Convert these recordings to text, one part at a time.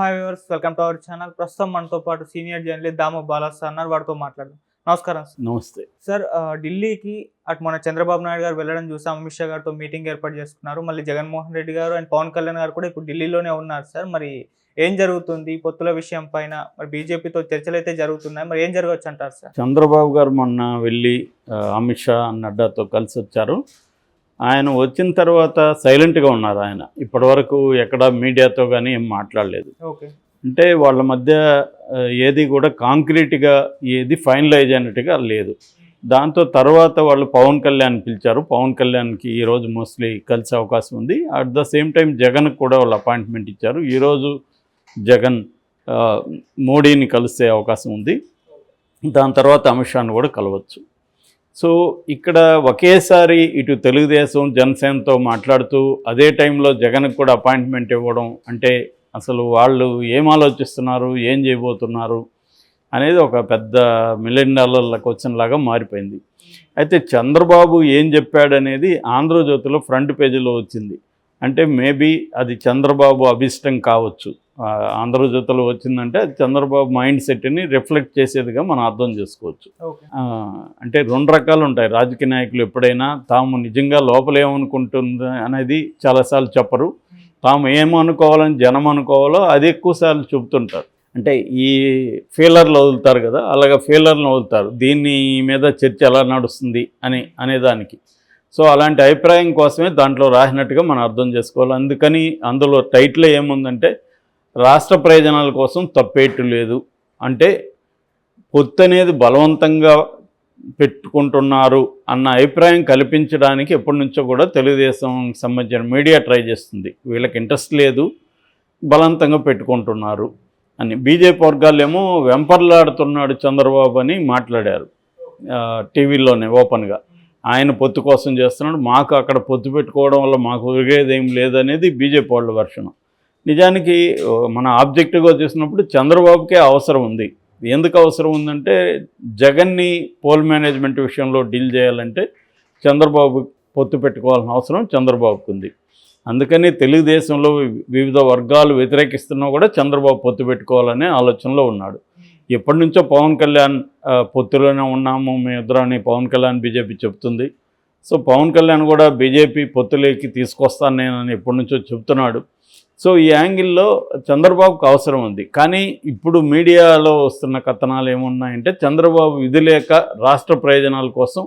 Hi viewers welcome to our channel. ప్రస్తుతం మనతో పాటు సీనియర్ జర్నలిస్ట్ దాము బాలాస్ అన్నారు. వారితో మాట్లాడదాం. నమస్కారం సార్. నమస్తే. సార్ ఢిల్లీకి అటు మన చంద్రబాబు నాయుడు గారు వెళ్ళడం చూసాం. అమిత్ షా గారితో మీటింగ్ ఏర్పాటు చేసుకున్నారు. మళ్ళీ జగన్మోహన్ రెడ్డి గారు అండ్ పవన్ కళ్యాణ్ గారు కూడా ఇప్పుడు ఢిల్లీలోనే ఉన్నారు సార్. మరి ఏం జరుగుతుంది? పొత్తుల విషయం పైన మరి బీజేపీతో చర్చలు అయితే జరుగుతున్నాయి. మరి ఏం జరగవచ్చు అంటారు సార్? చంద్రబాబు గారు మొన్న వెళ్ళి అమిత్ షా నడ్డాతో కలిసి వచ్చారు ఆయన వచ్చిన తర్వాత సైలెంట్గా ఉన్నారు ఆయన. ఇప్పటివరకు ఎక్కడ మీడియాతో కానీ ఏం మాట్లాడలేదు. ఓకే. అంటే వాళ్ళ మధ్య ఏది కూడా కాంక్రీట్గా ఏది ఫైనలైజ్ అయినట్టుగా లేదు. దాంతో తర్వాత వాళ్ళు పవన్ కళ్యాణ్ పిలిచారు. పవన్ కళ్యాణ్కి ఈరోజు మోస్ట్లీ కలిసే అవకాశం ఉంది. అట్ ద సేమ్ టైం జగన్కి కూడా వాళ్ళు అపాయింట్మెంట్ ఇచ్చారు. ఈరోజు జగన్ మోడీని కలిసే అవకాశం ఉంది. దాని తర్వాత అమిత్ షాను కూడా కలవచ్చు. సో ఇక్కడ ఒకేసారి ఇటు తెలుగుదేశం జనసేనతో మాట్లాడుతూ అదే టైంలో జగన్కి కూడా అపాయింట్మెంట్ ఇవ్వడం అంటే అసలు వాళ్ళు ఏం ఆలోచిస్తున్నారు ఏం చేయబోతున్నారు అనేది ఒక పెద్ద మిలియన్ డాలర్ల క్వశ్చన్ లాగా మారిపోయింది. అయితే చంద్రబాబు ఏం చెప్పాడనేది ఆంధ్రజ్యోతిలో ఫ్రంట్ పేజీలో వచ్చింది. అంటే మేబీ అది చంద్రబాబు అభిష్టం కావచ్చు. ఆంధ్రజ్యోతిలో వచ్చిందంటే అది చంద్రబాబు మైండ్ సెట్ని రిఫ్లెక్ట్ చేసేదిగా మనం అర్థం చేసుకోవచ్చు. అంటే రెండు రకాలు ఉంటాయి. రాజకీయ నాయకులు ఎప్పుడైనా తాము నిజంగా లోపల ఏమనుకుంటుంది అనేది చాలాసార్లు చెప్పరు. తాము ఏమనుకోవాలని జనం అనుకోవాలో అది ఎక్కువసార్లు చెబుతుంటారు. అంటే ఈ ఫీలర్లు వదులుతారు కదా అలాగ ఫీలర్లను వదులుతారు. దీని మీద చర్చ ఎలా నడుస్తుంది అని అనేదానికి. సో అలాంటి అభిప్రాయం కోసమే దాంట్లో రాసినట్టుగా మనం అర్థం చేసుకోవాలి. అందుకని అందులో టైటిల్ ఏముందంటే రాష్ట్ర ప్రయోజనాల కోసం తప్పేట్టు లేదు. అంటే పొత్తు అనేది బలవంతంగా పెట్టుకుంటున్నారు అన్న అభిప్రాయం కల్పించడానికి ఎప్పటి నుంచో కూడా తెలుగుదేశం సంబంధించిన మీడియా ట్రై చేస్తుంది. వీళ్ళకి ఇంట్రెస్ట్ లేదు బలవంతంగా పెట్టుకుంటున్నారు అని. బీజేపీ వర్గాలేమో వెంపర్లాడుతున్నాడు చంద్రబాబు అని మాట్లాడారు టీవీలోనే ఓపెన్గా. ఆయన పొత్తు కోసం చేస్తున్నాడు. మాకు అక్కడ పొత్తు పెట్టుకోవడం వల్ల మాకు ఒరిగేది ఏం లేదనేది బీజేపీ వాళ్ళ వర్షం నిజానికి మన ఆబ్జెక్టివ్గా చూసినప్పుడు చంద్రబాబుకే అవసరం ఉంది. ఎందుకు అవసరం ఉందంటే జగన్ని పోల్ మేనేజ్మెంట్ విషయంలో డీల్ చేయాలంటే చంద్రబాబు పొత్తు పెట్టుకోవాల్సిన అవసరం చంద్రబాబుకు ఉంది. అందుకని తెలుగుదేశంలో వివిధ వర్గాలు వ్యతిరేకిస్తున్నా కూడా చంద్రబాబు పొత్తు పెట్టుకోవాలనే ఆలోచనలో ఉన్నాడు. ఎప్పటి నుంచో పవన్ కళ్యాణ్ పొత్తులోనే ఉన్నాము. మీ ఇద్దరని పవన్ కళ్యాణ్ బీజేపీ చెప్తుంది. సో పవన్ కళ్యాణ్ కూడా బీజేపీ పొత్తులోకి తీసుకొస్తాను నేనని ఎప్పటి నుంచో చెప్తున్నాడు. సో ఈ యాంగిల్లో చంద్రబాబుకు అవసరం ఉంది. కానీ ఇప్పుడు మీడియాలో వస్తున్న కథనాలు ఏమున్నాయంటే చంద్రబాబు విధి లేక రాష్ట్ర ప్రయోజనాల కోసం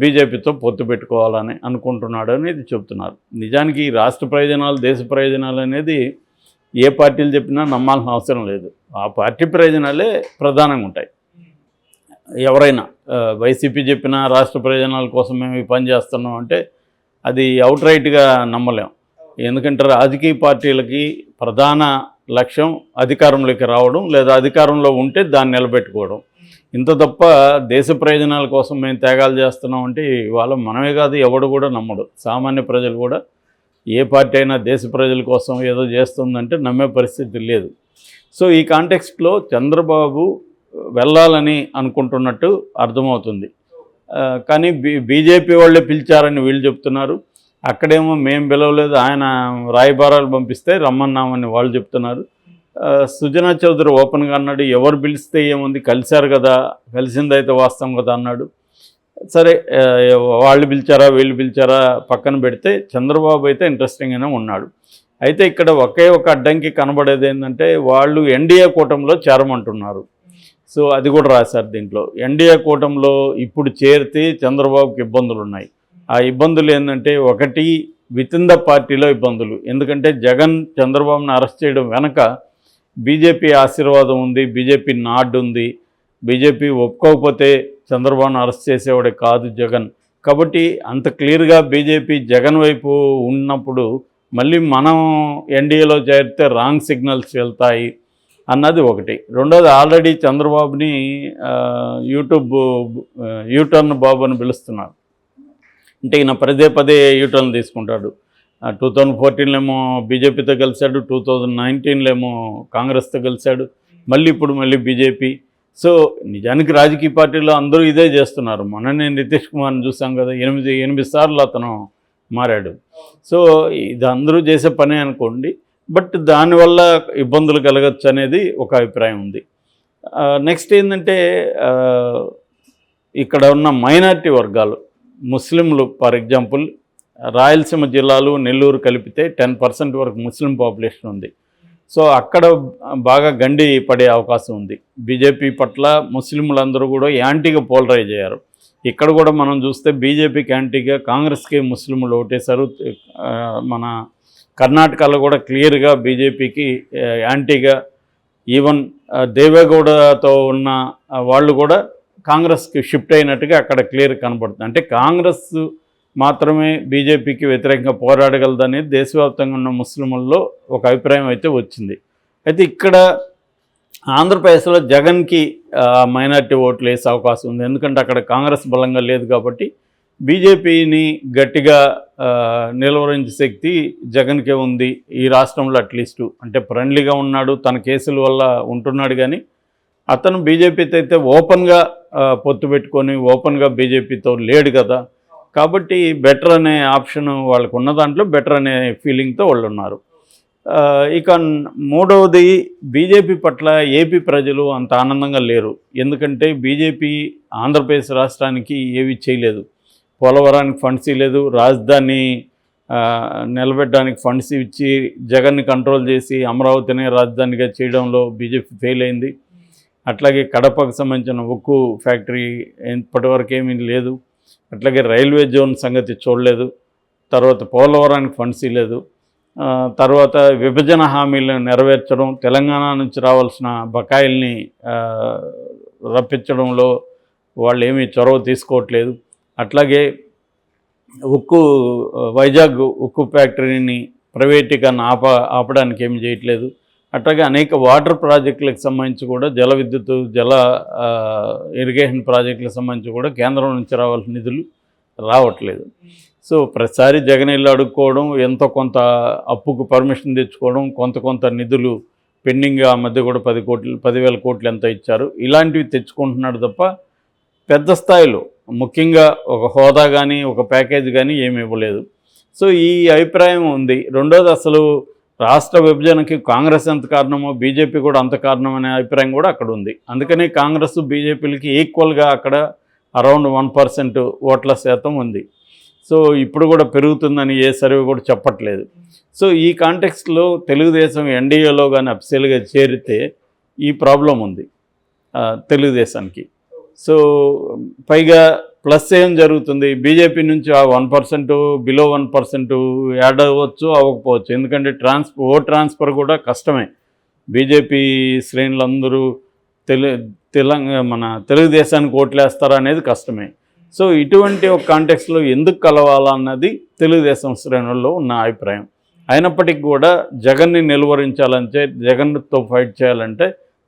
బీజేపీతో పొత్తు పెట్టుకోవాలని అనుకుంటున్నాడు అనేది చెప్తున్నారు. నిజానికి ఈ రాష్ట్ర ప్రయోజనాలు దేశ ప్రయోజనాలు అనేది ఏ పార్టీలు చెప్పినా నమ్మాల్సిన అవసరం లేదు. ఆ పార్టీ ప్రయోజనాలే ప్రధానంగా ఉంటాయి. ఎవరైనా వైసీపీ చెప్పిన రాష్ట్ర ప్రయోజనాల కోసం మేము ఈ పని చేస్తున్నాం అంటే అది అవుట్ రైట్గా నమ్మలేం. ఎందుకంటే రాజకీయ పార్టీలకి ప్రధాన లక్ష్యం అధికారంలోకి రావడం లేదా అధికారంలో ఉంటే దాన్ని నిలబెట్టుకోవడం. ఇంత తప్ప దేశ ప్రయోజనాల కోసం మేము త్యాగాలు చేస్తున్నాం అంటే ఇవాళ మనమే కాదు ఎవడు కూడా నమ్మడు. సామాన్య ప్రజలు కూడా ఏ పార్టీ అయినా దేశ ప్రజల కోసం ఏదో చేస్తుందంటే నమ్మే పరిస్థితి లేదు. సో ఈ కాంటెక్స్ట్లో చంద్రబాబు వెళ్ళాలని అనుకుంటున్నట్టు అర్థమవుతుంది. కానీ బీ బీజేపీ వాళ్ళే పిలిచారని వీళ్ళు చెప్తున్నారు. అక్కడేమో మేము పిలవలేదు ఆయన రాయబారాలు పంపిస్తే రమ్మన్నామని వాళ్ళు చెప్తున్నారు. సుజనా చౌదరి ఓపెన్గా అన్నాడు ఎవరు పిలిస్తే ఏముంది కలిశారు కదా కలిసిందైతే వాస్తవం కదా అన్నాడు. సరే వాళ్ళు పిలిచారా వీళ్ళు పిలిచారా పక్కన పెడితే చంద్రబాబు అయితే ఇంట్రెస్టింగ్గానే ఉన్నాడు. అయితే ఇక్కడ ఒకే ఒక అడ్డంకి కనబడేది ఏంటంటే వాళ్ళు ఎన్డీఏ కూటమిలో చేరమంటున్నారు. సో అది కూడా రాశారు దీంట్లో. ఎన్డీఏ కూటమిలో ఇప్పుడు చేరితే చంద్రబాబుకి ఇబ్బందులు ఉన్నాయి. ఆ ఇబ్బందులు ఏంటంటే ఒకటి వితిన్ ద పార్టీలో ఇబ్బందులు. ఎందుకంటే జగన్ చంద్రబాబును అరెస్ట్ చేయడం వెనక బీజేపీ ఆశీర్వాదం ఉంది బీజేపీ నాడ్ ఉంది బీజేపీ ఒప్పుకోకపోతే చంద్రబాబును అరెస్ట్ చేసేవాడే కాదు జగన్. కాబట్టి అంత క్లియర్గా బీజేపీ జగన్ వైపు ఉన్నప్పుడు మళ్ళీ మనం ఎన్డీఏలో చేరితే రాంగ్ సిగ్నల్స్ వెళ్తాయి అన్నది ఒకటి. రెండోది ఆల్రెడీ చంద్రబాబుని యూట్యూబ్ యూటర్న్ బాబు అని పిలుస్తున్నారు. అంటే ఈయన పదే పదే యూటర్న్ తీసుకుంటాడు. టూ థౌజండ్ ఫోర్టీన్లో ఏమో బీజేపీతో కలిశాడు టూ థౌజండ్ నైన్టీన్లో ఏమో కాంగ్రెస్తో కలిశాడు మళ్ళీ ఇప్పుడు మళ్ళీ బీజేపీ సో నిజానికి రాజకీయ పార్టీలో అందరూ ఇదే చేస్తున్నారు. మొన్న నితీష్ కుమార్ని చూసాం కదా ఎనిమిది ఎనిమిది సార్లు అతను మారాడు. సో ఇది అందరూ చేసే పనే అనుకోండి బట్ దానివల్ల ఇబ్బందులు కలగచ్చు అనేది ఒక అభిప్రాయం ఉంది. నెక్స్ట్ ఏంటంటే ఇక్కడ ఉన్న మైనారిటీ వర్గాలు ముస్లింలు ఫర్ ఎగ్జాంపుల్ రాయలసీమ జిల్లాలు నెల్లూరు కలిపితే టెన్ పర్సెంట్ వరకు ముస్లిం పాపులేషన్ ఉంది. సో అక్కడ బాగా గండి పడే అవకాశం ఉంది. బీజేపీ పట్ల ముస్లింలందరూ కూడా యాంటీగా పోలరైజ్ అయ్యారు. ఇక్కడ కూడా మనం చూస్తే బీజేపీకి యాంటీగా కాంగ్రెస్కి ముస్లింలు ఓటేశారు. మన కర్ణాటకలో కూడా క్లియర్గా బీజేపీకి యాంటీగా ఈవెన్ దేవేగౌడతో ఉన్న వాళ్ళు కూడా కాంగ్రెస్కి షిఫ్ట్ అయినట్టుగా అక్కడ క్లియర్ కనబడుతుంది. అంటే కాంగ్రెస్ మాత్రమే బీజేపీకి వ్యతిరేకంగా పోరాడగలదనేది దేశవ్యాప్తంగా ఉన్న ముస్లింల్లో ఒక అభిప్రాయం అయితే వచ్చింది. అయితే ఇక్కడ ఆంధ్రప్రదేశ్లో జగన్కి మైనార్టీ ఓట్లు వేసే అవకాశం ఉంది. ఎందుకంటే అక్కడ కాంగ్రెస్ బలంగా లేదు కాబట్టి బీజేపీని గట్టిగా నిలవరించే నిలువరించే శక్తి జగన్కే ఉంది ఈ రాష్ట్రంలో అట్లీస్టు అంటే ఫ్రెండ్లీగా ఉన్నాడు తన కేసుల వల్ల ఉంటున్నాడు కానీ అతను బీజేపీతో అయితే ఓపెన్గా పొత్తు పెట్టుకొని ఓపెన్గా బీజేపీతో లేడు కదా. కాబట్టి బెటర్ అనే ఆప్షన్ వాళ్ళకు ఉన్న దాంట్లో బెటర్ అనే ఫీలింగ్తో వాళ్ళు ఉన్నారు ఇక మూడవది బీజేపీ పట్ల ఏపీ ప్రజలు అంత ఆనందంగా లేరు. ఎందుకంటే బీజేపీ ఆంధ్రప్రదేశ్ రాష్ట్రానికి ఏవి చేయలేదు. పోలవరానికి ఫండ్స్ ఇవ్వలేదు. రాజధాని నిలబెట్టడానికి ఫండ్స్ ఇచ్చి జగన్ని కంట్రోల్ చేసి అమరావతిని రాజధానిగా చేయడంలో బీజేపీ ఫెయిల్ అయింది. అట్లాగే కడపకు సంబంధించిన ఉక్కు ఫ్యాక్టరీ ఇప్పటివరకు ఏమీ లేదు. అట్లాగే రైల్వే జోన్ సంగతి చూడలేదు. తర్వాత పోలవరానికి ఫండ్స్ ఇవ్వలేదు. తర్వాత విభజన హామీలను నెరవేర్చడం తెలంగాణ నుంచి రావాల్సిన బకాయిల్ని రప్పించడంలో వాళ్ళు ఏమీ చొరవ తీసుకోవట్లేదు. అట్లాగే ఉక్కు వైజాగ్ ఉక్కు ఫ్యాక్టరీని ప్రైవేటీకరణ ఆప ఆపడానికి ఏమి చేయట్లేదు. అట్లాగే అనేక వాటర్ ప్రాజెక్టులకు సంబంధించి కూడా జల విద్యుత్ జల ఇరిగేషన్ ప్రాజెక్టులకు సంబంధించి కూడా కేంద్రం నుంచి రావాల్సిన నిధులు రావట్లేదు. సో ప్రతిసారి జగన్ ఇల్లు అడుక్కోవడం ఎంతో కొంత అప్పుకు పర్మిషన్ తెచ్చుకోవడం కొంత కొంత నిధులు పెండింగ్ ఆ మధ్య కూడా పది కోట్లు పదివేల కోట్లు ఎంత ఇచ్చారు ఇలాంటివి తెచ్చుకుంటున్నాడు తప్ప పెద్ద స్థాయిలో ముఖ్యంగా ఒక హోదా కానీ ఒక ప్యాకేజ్ కానీ ఏమి ఇవ్వలేదు. సో ఈ అభిప్రాయం ఉంది. రెండోది అసలు రాష్ట్ర విభజనకి కాంగ్రెస్ ఎంత కారణమో బీజేపీ కూడా అంత కారణం అనే అభిప్రాయం కూడా అక్కడ ఉంది. అందుకనే కాంగ్రెస్ బీజేపీలకి ఈక్వల్గా అక్కడ అరౌండ్ వన్ పర్సెంట్ ఓట్ల శాతం ఉంది. సో ఇప్పుడు కూడా పెరుగుతుందని ఏ సర్వే కూడా చెప్పట్లేదు. సో ఈ కాంటెక్స్ట్లో తెలుగుదేశం ఎన్డీఏలో కానీ అఫిషియల్గా చేరితే ఈ ప్రాబ్లం ఉంది తెలుగుదేశానికి. సో పైగా ప్లస్ ఏం జరుగుతుంది? బీజేపీ నుంచి ఆ one percent below one percent add అవ్వచ్చు అవ్వకపోవచ్చు. ఎందుకంటే ట్రాన్స్ ఓ ట్రాన్స్ఫర్ కూడా కష్టమే. బీజేపీ శ్రేణులందరూ తెలు తెలంగాణ మన తెలుగుదేశానికి ఓట్లేస్తారా అనేది కష్టమే. సో ఇటువంటి ఒక కాంటెక్స్లో ఎందుకు కలవాలన్నది తెలుగుదేశం శ్రేణుల్లో ఉన్న అభిప్రాయం. అయినప్పటికీ కూడా జగన్ని నిలువరించాలంటే జగన్తో ఫైట్ చేయాలంటే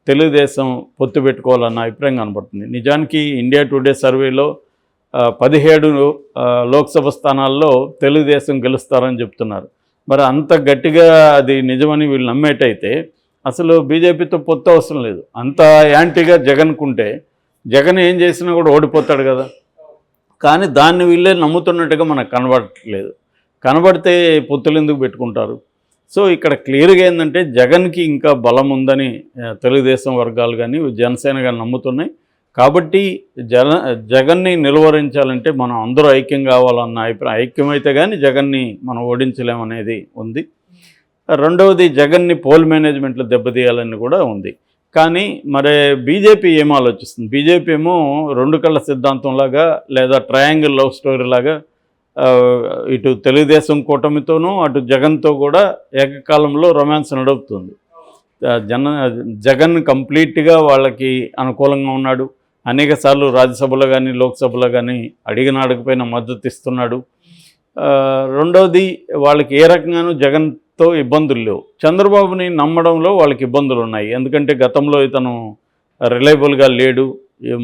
తెలుగుదేశం పొత్తు పెట్టుకోవాలన్న అభిప్రాయం కనబడుతుంది. నిజానికి ఇండియా టుడే సర్వేలో పదిహేడు లోక్సభ స్థానాల్లో తెలుగుదేశం గెలుస్తారని చెప్తున్నారు. మరి అంత గట్టిగా అది నిజమని వీళ్ళు నమ్మేటైతే అసలు బీజేపీతో పొత్తు అవసరం లేదు. అంత యాంటీగా జగన్కుంటే జగన్ ఏం చేసినా కూడా ఓడిపోతాడు కదా. కానీ దాన్ని వీళ్ళే నమ్ముతున్నట్టుగా మనకు కనబడట్లేదు. కనబడితే పొత్తులు ఎందుకు పెట్టుకుంటారు? సో ఇక్కడ క్లియర్గా ఏంటంటే జగన్కి ఇంకా బలం ఉందని తెలుగుదేశం వర్గాలు కానీ జనసేన కానీ నమ్ముతున్నాయి. కాబట్టి జన జగన్ని నిలువరించాలంటే మనం అందరూ ఐక్యం కావాలన్న అభిప్రాయం ఐక్యమైతే కానీ జగన్ని మనం ఓడించలేమనేది ఉంది. రెండవది జగన్ని పోల్ మేనేజ్మెంట్లో దెబ్బతీయాలని కూడా ఉంది. కానీ మరి బీజేపీ ఏం ఆలోచిస్తుంది? బీజేపీ ఏమో రెండు కళ్ళ సిద్ధాంతంలాగా లేదా ట్రయాంగిల్ లవ్ స్టోరీ లాగా ఇటు తెలుగుదేశం కూటమితోనూ అటు జగన్తో కూడా ఏకకాలంలో రొమాన్స్ నడుపుతుంది. జన జగన్ కంప్లీట్గా వాళ్ళకి అనుకూలంగా ఉన్నాడు. అనేక సార్లు రాజ్యసభలో కానీ లోక్సభలో కానీ అడిగిన అడగపోయిన మద్దతు ఇస్తున్నాడు. రెండవది వాళ్ళకి ఏ రకంగానూ జగన్తో ఇబ్బందులు లేవు. చంద్రబాబుని నమ్మడంలో వాళ్ళకి ఇబ్బందులు ఉన్నాయి. ఎందుకంటే గతంలో ఇతను రిలయబుల్గా లేడు.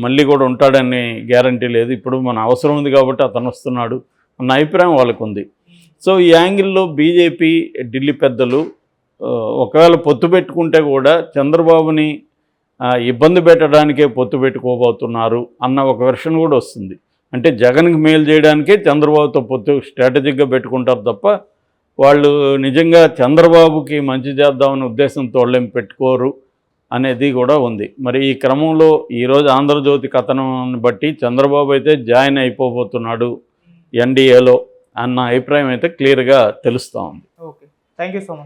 మళ్ళీ కూడా ఉంటాడని గ్యారంటీ లేదు. ఇప్పుడు మన అవసరం ఉంది కాబట్టి అతను వస్తున్నాడు అన్న అభిప్రాయం వాళ్ళకు ఉంది. సో ఈ యాంగిల్లో బీజేపీ ఢిల్లీ పెద్దలు ఒకవేళ పొత్తు పెట్టుకుంటే కూడా చంద్రబాబుని ఇబ్బంది పెట్టడానికే పొత్తు పెట్టుకోబోతున్నారు అన్న ఒక వెర్షన్ కూడా వస్తుంది. అంటే జగన్కి మేలు చేయడానికే చంద్రబాబుతో పొత్తు స్ట్రాటజిక్గా పెట్టుకుంటారు తప్ప వాళ్ళు నిజంగా చంద్రబాబుకి మంచి చేద్దామనే ఉద్దేశంతో వాళ్ళేం పెట్టుకోరు అనేది కూడా ఉంది. మరి ఈ క్రమంలో ఈరోజు ఆంధ్రజ్యోతి కథనాన్ని బట్టి చంద్రబాబు అయితే జాయిన్ అయిపోబోతున్నాడు ఎన్డీఏలో అన్న అభిప్రాయం అయితే క్లియర్గా తెలుస్తూ ఉంది. Okay. Thank you so much.